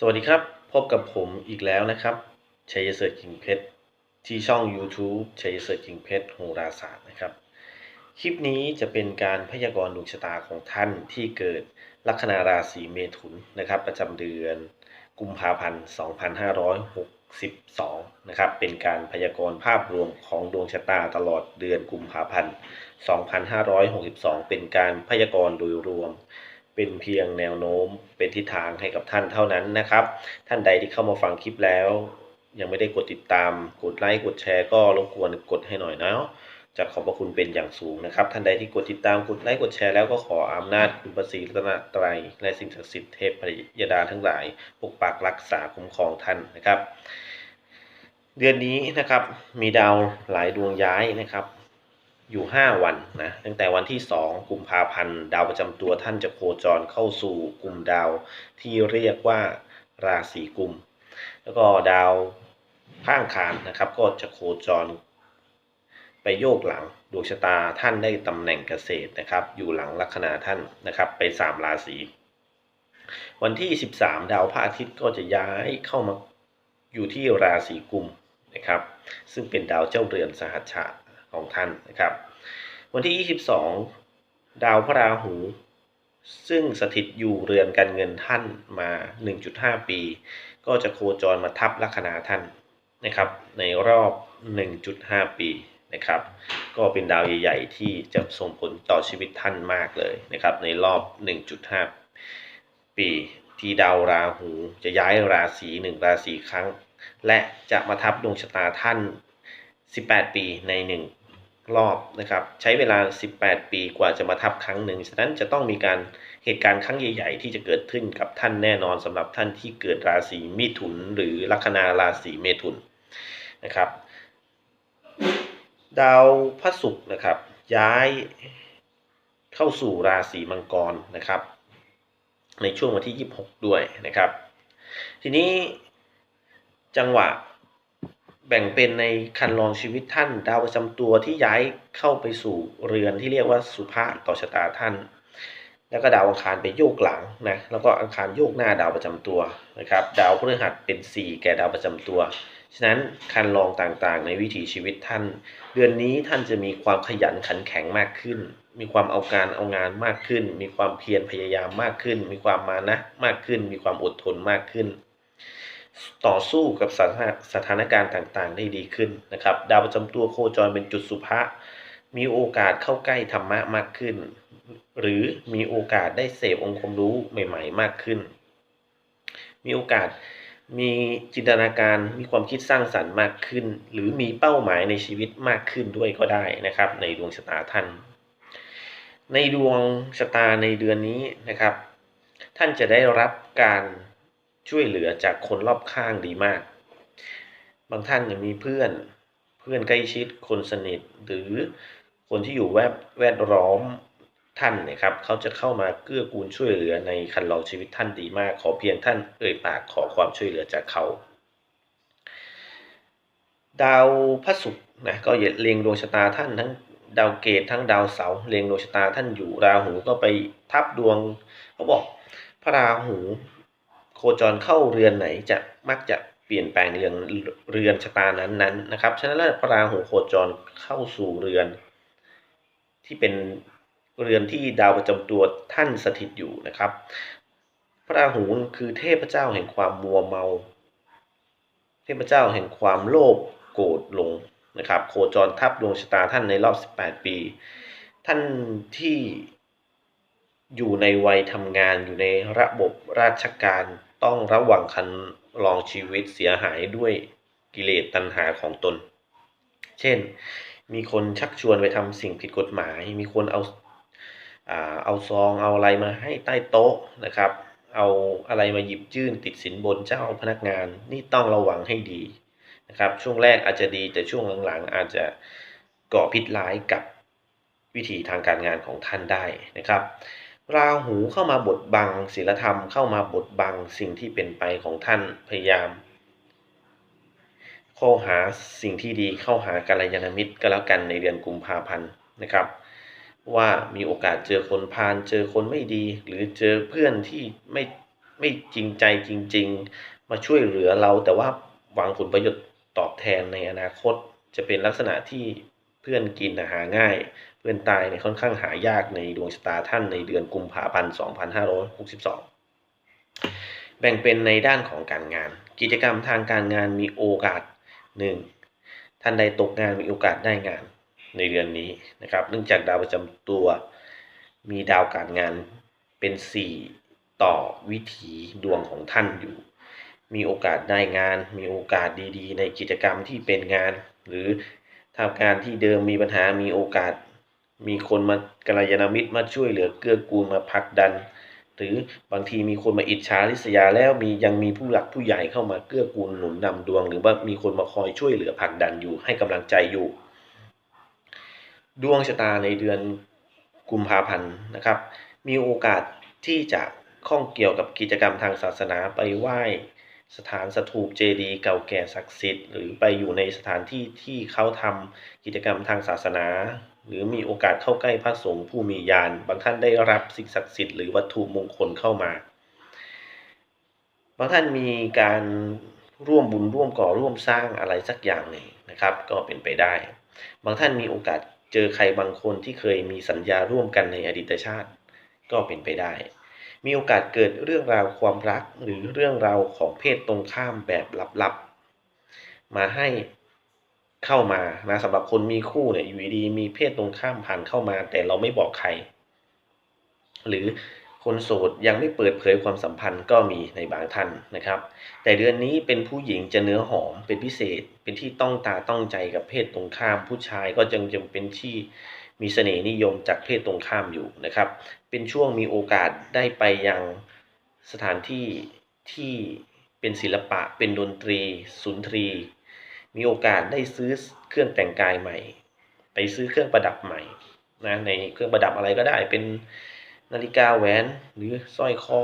สวัสดีครับ พบกับผมอีกแล้วนะครับชัยเสร์กิ่งเพชรที่ช่อง YouTube ชัยเสร์กิ่งเพชรโหราศาสตร์นะครับ คลิปนี้จะเป็นการพยากรณ์ดวงชะตาของท่านที่เกิดลัคนาราศีเมถุนนะครับ ประจำเดือนกุมภาพันธ์ 2562 นะครับ เป็นการพยากรณ์ภาพรวมของดวงชะตาตลอดเดือนกุมภาพันธ์ 2562 เป็นการพยากรณ์โดยรวม เป็นเพียงแนวโน้มเป็นทิศทางให้กับท่านเท่านั้นนะครับ ท่านใดที่เข้ามาฟังคลิปแล้ว ยังไม่ได้กดติดตาม กดไลค์กดแชร์ก็รบกวนกดให้หน่อยนะจะขอบพระคุณเป็นอย่างสูงนะครับ ท่านใดที่กดติดตามกดไลค์กดแชร์แล้วก็ขออำนาจคุณพระศรีรัตนตรัยและสิ่งศักดิ์สิทธิ์เทพพยดาทั้งหลายปกปักรักษาคุ้มครองท่านนะครับ เดือนนี้นะครับมีดาวหลายดวงย้ายนะครับ อยู่ 5 วันนะตั้งแต่วันที่ 2 กุมภาพันธ์ ดาวประจำตัวท่านจะโคจรเข้าสู่กลุ่มดาวที่เรียกว่าราศีกุม แล้วก็ดาวข้างคานนะครับก็จะโคจร ไปโยกหลังดวงชะตาท่านได้ตำแหน่งเกษตรนะครับ อยู่หลังลัคนาท่านนะครับไป 3 ราศีวันที่ 13 ดาวพระอาทิตย์ก็จะย้ายเข้ามาอยู่ที่ราศีกุมนะครับ ซึ่งเป็นดาวเจ้าเรือนสหัชชะ ของท่านนะครับ วันที่ 22 ดาวพระราหู ซึ่งสถิตอยู่เรือนการเงินท่านมา 1.5 ปี ก็จะโคจรมาทับลัคนาท่านนะครับ ในรอบ 1.5 ปีนะครับ ก็เป็นดาวใหญ่ ๆ ที่จะส่งผลต่อชีวิตท่านมากเลยนะครับ ในรอบ 1.5 ปีที่ดาวราหูจะย้ายราศีหนึ่งราศีครั้ง และจะมาทับดวงชะตาท่าน 18 ปีในหนึ่ง รอบนะครับ ใช้เวลา 18 ปีกว่าจะมาทับครั้งหนึ่งฉะนั้นจะต้องมีการเหตุการณ์ครั้งใหญ่ ๆ ที่จะเกิดขึ้นกับท่านแน่นอนสำหรับท่านที่เกิดราศีมิถุน หรือลัคนาราศีเมถุนนะครับ ดาวพระศุกร์นะครับ ย้ายเข้าสู่ราศีมังกรนะครับ ในช่วงวันที่ 26 ด้วยนะครับ ทีนี้จังหวะ แบ่งเป็นในคันลองชีวิตท่าน ดาวประจำตัวที่ย้ายเข้าไปสู่เรือนที่เรียกว่าสุภาต่อชะตาท่าน แล้วก็ดาวอังคารไปโยกหลังนะแล้วก็อังคารโยกหน้าดาวประจำตัวนะครับ ดาวพฤหัสเป็น 4 แก่ดาวประจำตัวฉะนั้นคันลองต่างๆ ในวิถีชีวิตท่าน เดือนนี้ท่านจะมีความขยันขันแข็งมากขึ้น มีความเอาการเอางานมากขึ้น มีความเพียรพยายามมากขึ้น มีความมานะมากขึ้น มีความอดทนมากขึ้น ต่อสู้กับสถานสถานการณ์ต่างๆ ได้ดีขึ้นนะครับ ดาวประจำตัวโคจรเป็นจุดสุภะมีโอกาสเข้าใกล้ธรรมะมากขึ้น หรือมีโอกาสได้เสพองค์ความรู้ใหม่ ๆ มากขึ้น มีโอกาสมีจินตนาการมีความคิดสร้างสรรค์มากขึ้น หรือมีเป้าหมายในชีวิตมากขึ้นด้วยก็ได้นะครับ ในดวงชะตาท่าน ในดวงชะตาในเดือนนี้นะครับ ท่านจะได้รับการ ช่วยเหลือจากคนรอบข้างดีมาก บางท่านยังมีเพื่อนเพื่อนใกล้ชิดคนสนิทหรือคนที่อยู่แวดแวดล้อมท่านนะครับเขาจะเข้ามาเกื้อกูลช่วยเหลือในคันลองชีวิตท่านดีมาก ขอเพียงท่านเอ่ยปากขอความช่วยเหลือจากเขาดาวพระศุกร์นะก็อย่าเล็งดวงชะตาท่านทั้งดาวเกตทั้งดาวเสาร์เล็งดวงชะตาท่านอยู่ราหูก็ไปทับดวงเขาบอกพระราหู โคจรเข้าเรือนไหนจะมักจะเปลี่ยนแปลงเรือนเรือนชะตานั้นๆนนะครับ ฉะนั้นแล้วพระราหูโคจรเข้าสู่เรือน ที่เป็นเรือนที่ดาวประจำตัวท่านสถิตอยู่นะครับ พระราหูคือเทพเจ้าแห่งความมัวเมา เทพเจ้าแห่งความโลภโกรธหลงนะครับ โคจรทับดวงชะตาท่านในรอบ 18 ปี ท่านที่อยู่ในวัยทำงานอยู่ในระบบราชการ ต้องระวังคันลองชีวิตเสียหายด้วยกิเลสตัณหาของตน เช่น มีคนชักชวนไปทำสิ่งผิดกฎหมาย มีคนเอาเอาซองเอาอะไรมาให้ใต้โต๊ะนะครับ เอาอะไรมาหยิบยื่นติดสินบนเจ้าพนักงานนี่ต้องระวังให้ดีนะครับ ช่วงแรกอาจจะดีแต่ช่วงหลังๆ อาจจะก่อพิษร้ายกับวิถีทางการงานของท่านได้นะครับ ราหูเข้ามาบดบังศีลธรรมเข้ามาบดบังสิ่งที่เป็นไปของท่านพยายาม เข้าหาสิ่งที่ดีเข้าหากัลยาณมิตรก็แล้วกันในเดือนกุมภาพันธ์นะครับ ว่ามีโอกาสเจอคนพาลเจอคนไม่ดี หรือเจอเพื่อนที่ไม่ไม่จริงใจจริง ๆ มาช่วยเหลือเราแต่ว่าหวังผลประโยชน์ตอบแทนในอนาคตจะเป็นลักษณะที่ เพื่อนกินหาง่าย เพื่อนตายเนี่ยค่อนข้างหายากในดวงชะตาท่านในเดือนกุมภาพันธ์ 2562 แบ่งเป็นในด้านของการงาน กิจกรรมทางการงานมีโอกาสหนึ่งท่านใดตกงานมีโอกาสได้งานในเดือนนี้นะครับ เนื่องจากดาวประจำตัว มีดาวการงานเป็น 4 ต่อวิถีดวงของท่านอยู่ มีโอกาสได้งาน มีโอกาสดีๆ ในกิจกรรมที่เป็นงาน หรือ ทำงานที่เดิมมีปัญหามีโอกาส มีคนมากัลยาณมิตรมาช่วยเหลือเกื้อกูลมาผลักดัน หรือบางทีมีคนมาอิจฉาริษยาแล้วมียังมีผู้หลักผู้ใหญ่เข้ามาเกื้อกูลหนุนนำดวง หรือว่ามีคนมาคอยช่วยเหลือผลักดันอยู่ให้กำลังใจอยู่ ดวงชะตาในเดือนกุมภาพันธ์นะครับ มีโอกาสที่จะข้องเกี่ยวกับกิจกรรมทางศาสนาไปไหว้ สถานสถูปเจดีย์เก่าแก่ศักดิ์สิทธิ์หรือไปอยู่ในสถานที่ที่เขาทำกิจกรรมทางศาสนา หรือมีโอกาสเข้าใกล้พระสงฆ์ผู้มีญาณบางท่านได้รับสิ่งศักดิ์สิทธิ์หรือวัตถุมงคลเข้ามาบางท่านมีการร่วมบุญร่วมก่อร่วมสร้างอะไรสักอย่างหนึ่งนะครับ ก็เป็นไปได้ บางท่านมีโอกาสเจอใครบางคนที่เคยมีสัญญาร่วมกันในอดีตชาติ ก็เป็นไปได้ มีโอกาสเกิดเรื่องราวความรักหรือเรื่องราวของเพศตรงข้ามแบบลับๆ มาให้เข้ามานะสำหรับคนมีคู่เนี่ยอยู่ดีๆมีเพศตรงข้ามผ่านเข้ามา แต่เราไม่บอกใคร หรือคนโสดยังไม่เปิดเผยความสัมพันธ์ก็มีในบางท่านนะครับ แต่เดือนนี้เป็นผู้หญิงจะเนื้อหอมเป็นพิเศษ เป็นที่ต้องตาต้องใจกับเพศตรงข้าม ผู้ชายก็จึงจะเป็นที่ มีเสน่ห์นิยมจากเพศตรงข้ามอยู่นะครับ เป็นช่วงมีโอกาสได้ไปยังสถานที่ที่เป็นศิลปะ เป็นดนตรี สุนทรี มีโอกาสได้ซื้อเครื่องแต่งกายใหม่ ไปซื้อเครื่องประดับใหม่นะในเครื่องประดับอะไรก็ได้ เป็นนาฬิกาแหวนหรือสร้อยคอ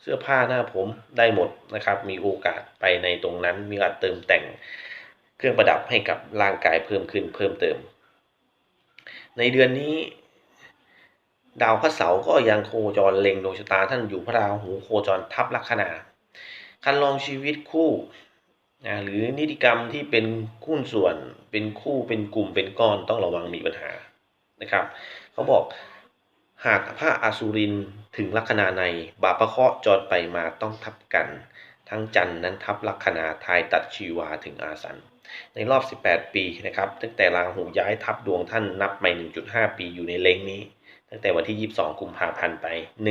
เสื้อผ้าหน้าผมได้หมดนะครับ มีโอกาสไปในตรงนั้น มีโอกาสเติมแต่งเครื่องประดับให้กับร่างกายเพิ่มขึ้นเพิ่มเติม ในเดือนนี้ ดาวพระเสาร์ก็ยังโคจรเล็งดวงชะตาท่านอยู่พระราหูโคจรทับลัคนาคันลองชีวิตคู่นะหรือนิติกรรมที่เป็นคู่ส่วนเป็นคู่เป็นกลุ่มเป็นก้อนต้องระวังมีปัญหานะครับ เขาบอกหากพระอสุรินถึงลัคนาใน บาปะเคราะห์จรไปมาต้องทับกัน ทั้งจันนั้นทับลัคนาทายตัดชีวาถึงอาสัน ในรอบ 18 ปีนะครับตั้งแต่ราหูย้ายทับดวงท่านนับใหม่1.5 ปีอยู่ในเล็งนี้ ตั้งแต่วันที่ 22 กุมภาพันธ์ไป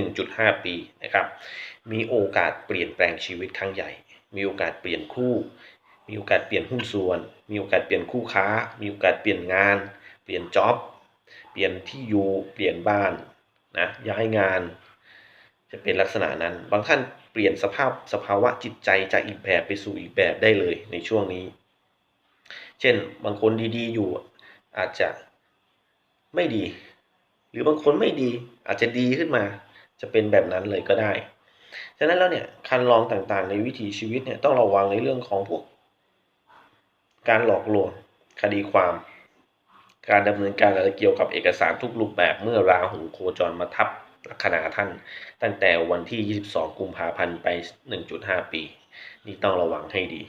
1.5 ปีนะครับมีโอกาสเปลี่ยนแปลงชีวิตครั้งใหญ่ มีโอกาสเปลี่ยนคู่ มีโอกาสเปลี่ยนหุ้นส่วน มีโอกาสเปลี่ยนคู่ค้า มีโอกาสเปลี่ยนงาน เปลี่ยนจ็อบเปลี่ยนที่อยู่เปลี่ยนบ้านนะย้ายงาน จะเป็นลักษณะนั้น บางท่านเปลี่ยนสภาพสภาวะจิตใจจากอีกแบบไปสู่อีกแบบได้เลยในช่วงนี้ เช่นบางคนดีๆ อยู่อาจจะไม่ดี หรือบางคนไม่ดีอาจจะดีขึ้นมา จะเป็นแบบนั้นเลยก็ได้ฉะนั้นแล้วเนี่ยคันลองต่างๆ ในวิถีชีวิตเนี่ยต้องระวังในเรื่องของพวก การหลอกลวงคดีความ การดำเนินการอะไรเกี่ยวกับเอกสารทุกรูปแบบเมื่อราหูโคจรมาทับลัคนาท่าน ตั้งแต่วันที่ 22 กุมภาพันธ์ไป 1.5 ปี นี่ต้องระวังให้ดี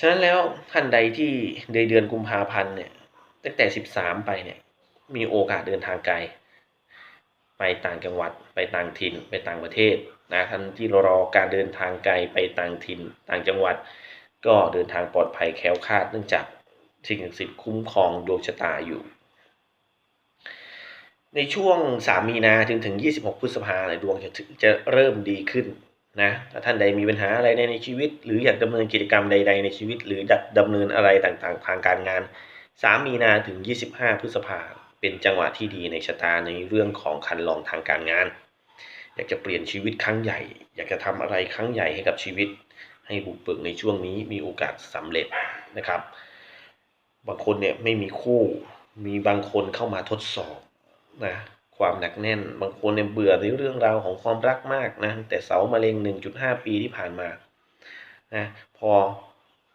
ฉะนั้นแล้วท่านใดที่ในเดือนกุมภาพันธ์เนี่ยตั้งแต่13ไปเนี่ยมีโอกาสเดินทางไกล ไปต่างจังหวัด ไปต่างถิ่น ไปต่างประเทศนะท่านที่รอการเดินทางไกลไปต่างถิ่น ต่างจังหวัด ก็เดินทางปลอดภัยแคล้วคลาดเนื่องจากสิ่งศักดิ์สิทธิ์คุ้มครองดวงชะตาอยู่ ในช่วง 3 มีนาถึงถึง 26 พฤษภาเนี่ยดวงจะจะเริ่มดีขึ้น นะถ้าท่านใดมีปัญหาอะไรในในชีวิต หรืออยากดำเนินกิจกรรมใด ๆ ในชีวิต หรืออยากดำเนินอะไรต่างๆ ทางการงาน 3 มีนาถึง 25 พฤษภาเป็นจังหวะที่ดีในชะตาในเรื่องของคันลองทางการงาน อยากจะเปลี่ยนชีวิตครั้งใหญ่ อยากจะทำอะไรครั้งใหญ่ให้กับชีวิต ให้บุกเบิกในช่วงนี้มีโอกาสสำเร็จนะครับ บางคนเนี่ยไม่มีคู่มีบางคนเข้ามาทดสอบนะ ความหนักแน่น บางคนเนี่ยเบื่อในเรื่องราวของความรักมากนะแต่เสามะเร็ง 1.5 ปีที่ผ่านมานะพอ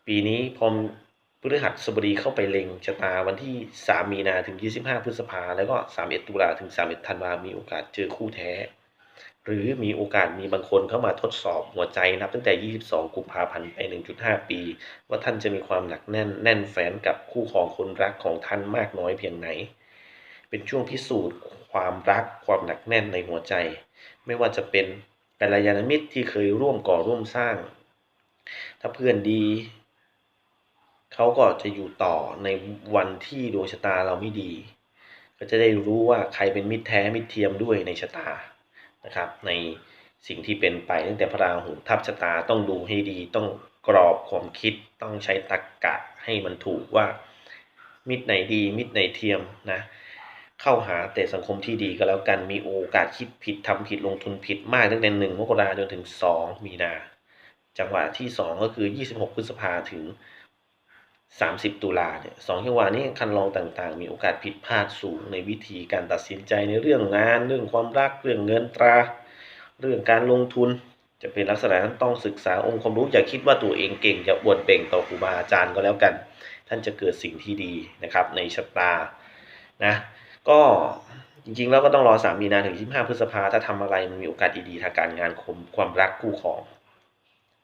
ปีนี้พอพฤหัสบดีเข้าไปเล็งชะตาวันที่ 3 มีนาถึง 25 พฤษภาแล้วก็ 31 ตุลาถึง 31 ธันวามีโอกาสเจอคู่แท้ หรือมีโอกาสมีบางคนเข้ามาทดสอบหัวใจนับตั้งแต่ 22 กุมภาพันธ์ไป 1.5 ปี ว่าท่านจะมีความหนักแน่น แน่นแฟ้นกับคู่ครองคนรักของท่านมากน้อยเพียงไหน เป็นช่วงพิสูจน์ ความรักความหนักแน่นในหัวใจ ไม่ว่าจะเป็นกัลยาณมิตรที่เคยร่วมก่อร่วมสร้าง ถ้าเพื่อนดี เขาก็จะอยู่ต่อในวันที่ดวงชะตาเราไม่ดี ก็จะได้รู้ว่าใครเป็นมิตรแท้มิตรเทียมด้วยในชะตานะครับ ในสิ่งที่เป็นไปตั้งแต่พระราหูทับชะตาต้องดูให้ดี ต้องกรอบความคิดต้องใช้ตรรกกะให้มันถูกว่ามิตรไหนดีมิตรไหนเทียมนะ เข้าหาแต่สังคมที่ดีก็แล้วกันมีโอกาสคิดผิดทำผิดลงทุนผิดมากตั้งแต่หนึ่งมกราจนถึงสองมีนา จังหวะที่สองก็คือ 26 พฤษภาถึง 30 ตุลาเนี่ยสองจังหวะนี้คันลองต่างๆ มีโอกาสผิดพลาดสูงในวิธีการตัดสินใจในเรื่องงาน เรื่องความรักเรื่องเงินตรา เรื่องการลงทุน จะเป็นลักษณะนั้นต้องศึกษาองค์ความรู้อย่าคิดว่าตัวเองเก่งอย่าอวดเบ่งต่อครูบาอาจารย์ก็แล้วกัน ท่านจะเกิดสิ่งที่ดีนะครับในชะตานะ ก็จริงๆ แล้วก็ต้องรอ 3 มีนาถึง 25 พฤษภาถ้าทำอะไรมันมีโอกาสดีๆทางการงานคมความรักคู่ของ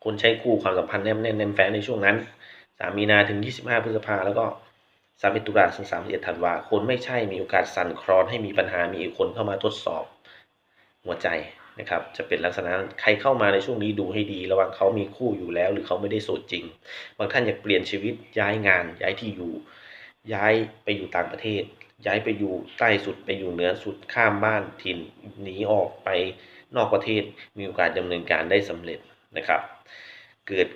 คนใช้คู่ความสัมพันธ์แน่นแน่นแน่นแฟ้นในช่วงนั้น 3 มีนาถึง 25 พฤษภาแล้วก็31ตุลาถึง31ธันวาคนไม่ใช่มีโอกาสสั่นคลอนให้มีปัญหามีคนเข้ามาทดสอบหัวใจนะครับจะเป็นลักษณะใครเข้ามาในช่วงนี้ดูให้ดี ระวังเขามีคู่อยู่แล้ว หรือเขาไม่ได้โสดจริง บางท่านอยากเปลี่ยนชีวิตย้ายงานย้ายที่อยู่ ย้ายไปอยู่ต่างประเทศ ย้ายไปอยู่ใต้สุดไปอยู่เหนือสุดข้ามบ้านถิ่นหนีออกไปนอกประเทศมีโอกาสดำเนินการได้สำเร็จนะครับ เกิด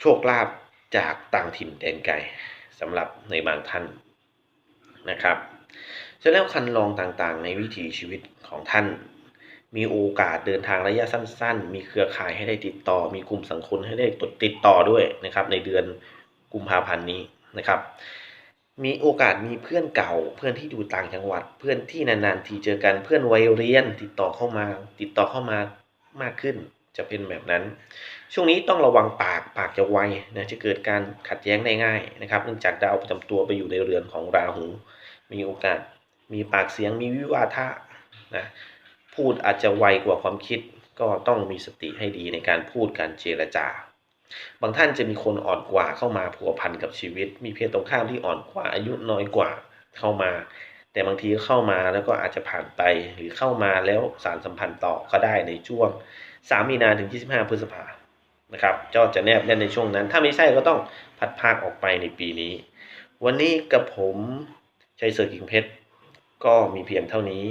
โชคลาภจากต่างถิ่นแดนไกลสำหรับในบางท่านนะครับเสร็จแล้วคันลองต่างๆ ในวิถีชีวิตของท่าน มีโอกาสเดินทางระยะสั้น ๆ มีเครือข่ายให้ได้ติดต่อ มีกลุ่มสังคมให้ได้ติดต่อด้วยนะครับ ในเดือนกุมภาพันธ์นี้นะครับ มีโอกาสมีเพื่อนเก่า เพื่อนที่อยู่ต่างจังหวัด เพื่อนที่นานๆทีเจอกันเพื่อนวัยเรียนติดต่อเข้ามา ติดต่อเข้ามามากขึ้นจะเป็นแบบนั้น ช่วงนี้ต้องระวังปากปากจะไวนะจะเกิดการขัดแย้งได้ง่ายนะครับเนื่องจากดาวประจำตัวไปอยู่ในเรือนของราหู มีโอกาสมีปากเสียงมีวิวาทะนะพูดอาจจะไวกว่าความคิดก็ต้องมีสติให้ดีในการพูดการเจรจา บางท่านจะมีคนอ่อนกว่าเข้ามาผัวพันกับชีวิต มีเพศตรงข้ามที่อ่อนกว่าอายุน้อยกว่าเข้ามา แต่บางทีเข้ามาแล้วก็อาจจะผ่านไปหรือเข้ามาแล้วสารสัมพันธ์ต่อก็ได้ในช่วง 3 มีนาถึง 25 พฤษภานะครับจอจะแนบแน่นในช่วงนั้น ถ้าไม่ใช่ก็ต้องพัดพากออกไปในปีนี้ วันนี้กับผมชัยเสือกิ่งเพชรก็มีเพียงเท่านี้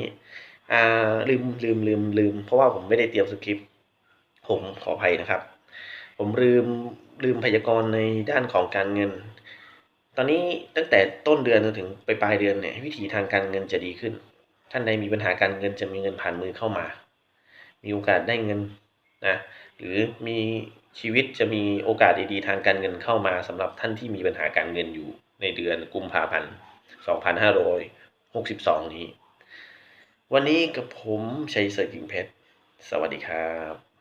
อ่าลืมลืมลืมลืมเพราะว่าผมไม่ได้เตรียมสคริปต์ผมขออภัยนะครับ ผมลืมลืมพยากรณ์ในด้านของการเงิน ตอนนี้ตั้งแต่ต้นเดือนจนถึงไปปลายเดือนเนี่ยวิถีทางการเงินจะดีขึ้น ท่านใดมีปัญหาการเงินจะมีเงินผ่านมือเข้ามา มีโอกาสได้เงินนะหรือมีชีวิตจะมีโอกาสดีๆทางการเงินเข้ามาสำหรับท่านที่มีปัญหาการเงินอยู่ในเดือนกุมภาพันธ์2562 นี้ วันนี้กับผมชัยเสร์กิ่งเพชร สวัสดีครับ